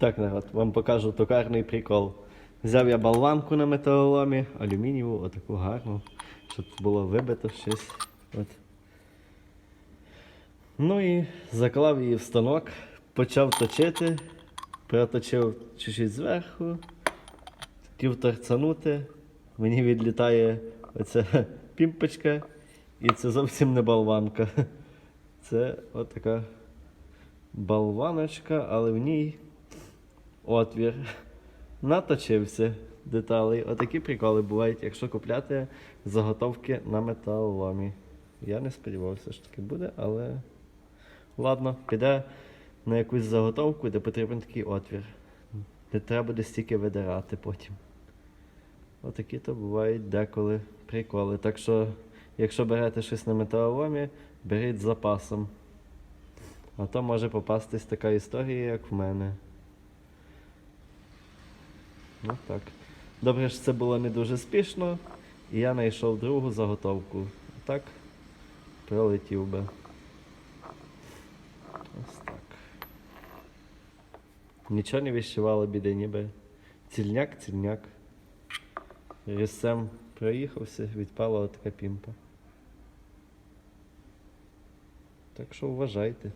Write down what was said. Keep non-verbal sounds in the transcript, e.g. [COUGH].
Так, народ, вам покажу токарний прикол. Взяв я болванку на металоломі, алюмінієву, отаку гарну, щоб було вибито щось. От. Ну і заклав її в станок, почав точити, проточив чуть-чуть зверху, хотів торцанути, мені відлітає оця [LAUGHS] пімпочка, і це зовсім не болванка. [LAUGHS] Це отака болваночка, але в ній отвір. Наточився деталей. Отакі приколи бувають, якщо купляти заготовки на металоломі. Я не сподівався, що таке буде, але ладно, піде на якусь заготовку, де потрібен такий отвір. Не треба буде стільки видирати потім. Отакі то бувають деколи приколи. Так що, якщо берете щось на металоломі, беріть з запасом. А то може попастись така історія, як в мене. Ну так. Добре, що це було не дуже спішно, і я знайшов другу заготовку. Так, пролетів би. Ось так. Нічого не віщувало біди, ніби цільняк, цільняк. Різцем проїхався, відпала така пімпа. Так що вважайте.